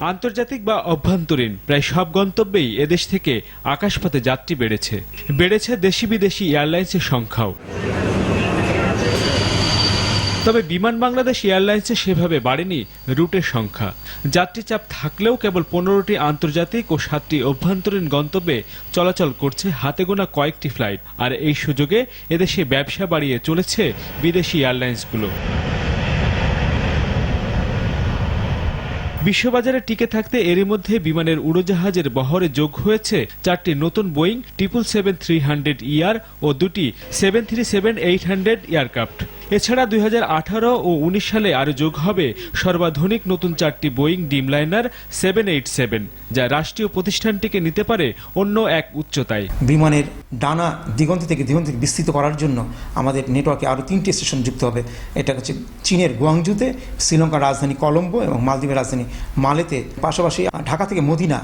আন্তর্জাতিক বা অভ্যন্তরীণ, প্রায় সব গন্তব্যেই এদেশ থেকে আকাশপথে যাত্রী বেড়েছে। বেড়েছে দেশি বিদেশি এয়ারলাইন্সের সংখ্যাও। তবে বিমান বাংলাদেশ এয়ারলাইন্সে সেভাবে বাড়েনি রুটের সংখ্যা। যাত্রী চাপ থাকলেও কেবল পনেরোটি আন্তর্জাতিক ও সাতটি অভ্যন্তরীণ গন্তব্যে চলাচল করছে হাতে গোনা কয়েকটি ফ্লাইট। আর এই সুযোগে এদেশে ব্যবসা বাড়িয়ে চলেছে বিদেশি এয়ারলাইন্সগুলো। বিশ্ববাজারে টিকে থাকতে এরই মধ্যে বিমানের উড়োজাহাজের বহরে যোগ হয়েছে চারটি নতুন Boeing, triple seven three hundred ER ও দুটি seven three seven eight hundred aircraft. এছাড়া দুই ও উনিশ সালে আরও যোগ হবে সর্বাধুনিক নতুন চারটি Boeing Dreamliner seven eight seven, যা রাষ্ট্রীয় প্রতিষ্ঠানটিকে নিতে পারে অন্য এক উচ্চতায়। বিমানের ডানা দিগন্ত থেকে দিগন্তে বিস্তৃত করার জন্য আমাদের নেটওয়ার্কে আরও তিনটি স্টেশন যুক্ত হবে। এটা হচ্ছে চীনের গুয়াংজুতে শ্রীলঙ্কার রাজধানী কলম্বো এবং মালদ্বীপের রাজধানী মালেতে পাশাপাশি ঢাকা থেকে মদিনা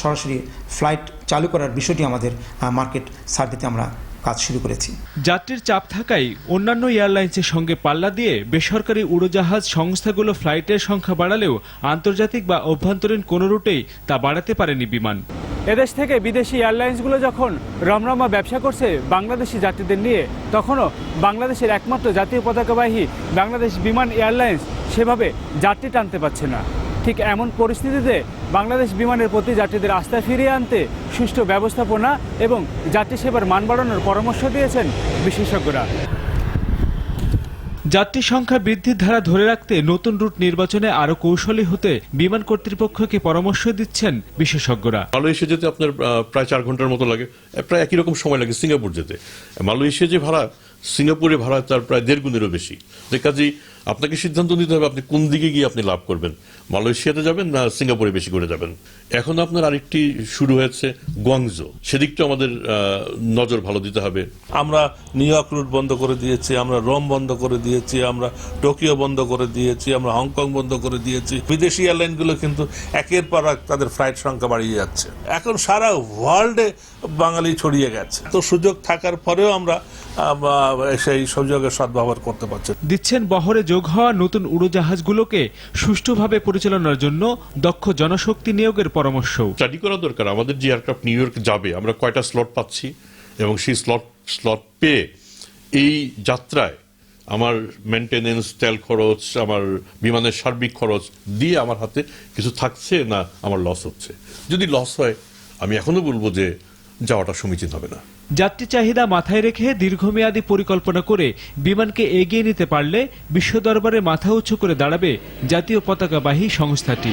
সরাসরি ফ্লাইট চালু করার বিষয়টি আমাদের মার্কেট সার্ভেতে আমরা কাজ শুরু করেছি। যাত্রীর চাপ থাকায় অন্যান্য এয়ারলাইন্সের সঙ্গে পাল্লা দিয়ে বেসরকারি উড়োজাহাজ সংস্থাগুলো ফ্লাইটের সংখ্যা বাড়ালেও আন্তর্জাতিক বা অভ্যন্তরীণ কোনো রুটেই তা বাড়াতে পারেনি বিমান। এদেশ থেকে বিদেশি এয়ারলাইন্সগুলো যখন রমরমা ব্যবসা করছে বাংলাদেশি যাত্রীদের নিয়ে তখনও বাংলাদেশের একমাত্র জাতীয় পতাকাবাহী বাংলাদেশ বিমান এয়ারলাইন্স সেভাবে যাত্রী টানতে পারছে না। ঠিক এমন পরিস্থিতিতে বাংলাদেশ বিমানের প্রতি যাত্রীদের আস্থা ফিরিয়ে আনতে সুষ্ঠু ব্যবস্থাপনা এবং যাত্রী সেবার মান বাড়ানোর পরামর্শ দিয়েছেন বিশেষজ্ঞরা। যাত্রী সংখ্যা বৃদ্ধির ধারা ধরে রাখতে নতুন রুট নির্বাচনে আরও কৌশলী হতে বিমান কর্তৃপক্ষকে পরামর্শ দিচ্ছেন বিশেষজ্ঞরা। মালয়েশিয়া যেতে আপনার প্রায় চার ঘণ্টার মতো লাগে। প্রায় একই রকম সময় লাগে সিঙ্গাপুর যেতে। মালয়েশিয়া যে ভাড়া সিঙ্গাপুরে ভাড়া তার প্রায় দেড় গুণেরও বেশি। যে কাজেই আপনাকে সিদ্ধান্ত নিতে হবে আপনি কোন দিকে গিয়ে আপনি লাভ করবেন। মালয়েশিয়াতে যাবেন না সিঙ্গাপুরে বেশি করে যাবেন? এখন আপনার আরেকটি শুরু হয়েছে গোয়াংজো সেদিকটা আমাদের নজর ভালো দিতে হবে। আমরা নিউ ইয়র্ক রুট বন্ধ করে দিয়েছি, আমরা রোম বন্ধ করে দিয়েছি, আমরা টোকিও বন্ধ করে দিয়েছি, আমরা হংকং বন্ধ করে দিয়েছি। বিদেশি এয়ারলাইনগুলো কিন্তু একের পর এক তাদের ফ্লাইট সংখ্যা বাড়িয়ে যাচ্ছে। এখন সারা ওয়ার্ল্ডে বাঙালি ছড়িয়ে গেছে। তো সুযোগ থাকার পরেও আমরা সেই সুযোগের সদ্ব্যবহার করতে পারছি। দিচ্ছেন বহরে যোগ হওয়া নতুন উড়োজাহাজগুলোকে সুষ্ঠুভাবে পরিচালনার জন্য দক্ষ জনশক্তি নিয়োগের পরামর্শ। স্টাডি করা দরকার। আমাদের যে এয়ারক্রাফট নিউ ইয়র্ক যাবে আমরা কয়টা স্লট পাচ্ছি এবং সেই স্লট স্লট পেয়ে এই যাত্রায় আমার মেনটেনেন্স তেল খরচ আমার বিমানের সার্বিক খরচ দিয়ে আমার হাতে কিছু থাকছে না আমার লস হচ্ছে। যদি লস হয় আমি এখনও বলব যে যাওয়াটা সমীচীন হবে না। যাত্রী চাহিদা মাথায় রেখে দীর্ঘমেয়াদী পরিকল্পনা করে বিমানকে এগিয়ে নিতে পারলে বিশ্ব দরবারে মাথা উঁচু করে দাঁড়াবে জাতীয় পতাকাবাহী সংস্থাটি।